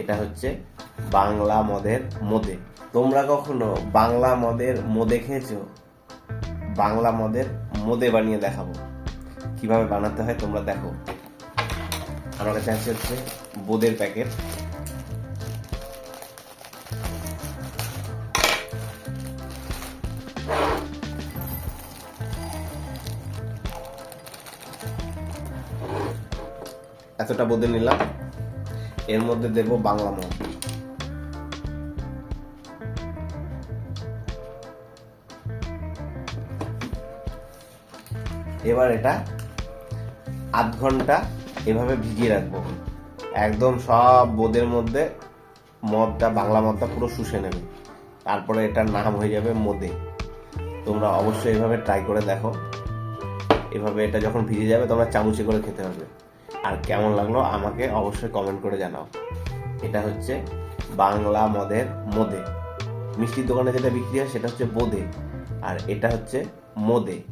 এটা হচ্ছে বাংলা মদের মোদে। তোমরা কখনো বাংলা মদের মোদে খেয়েছো? বাংলা মদের মোদে বানিয়ে দেখাবো। কীভাবে বানাতে হয় তোমরা দেখো। আমার কাছে আছে হচ্ছে বোদের প্যাকেট। এতটা বোদে নিলাম। এর মধ্যে দেবো বাংলা মদ এবার এটা আধ ঘণ্টা এভাবে ভিজিয়ে রাখব। একদম সব বোদের মধ্যে মদটা, বাংলা মদটা পুরো শুষে নেবে। তারপরে এটার নাম হয়ে যাবে মোদে। তোমরা অবশ্যই এভাবে ট্রাই করে দেখো। এভাবে এটা যখন ভিজে যাবে তোমরা চামচে করে খেতে হবে আর কেমন লাগল আমাকে অবশ্যই কমেন্ট করে জানাও। এটা হচ্ছে বাংলা মদের মোদে। মিষ্টির দোকানে যেটা বিক্রি হয় সেটা হচ্ছে বোদে। আর এটা হচ্ছে মোদে।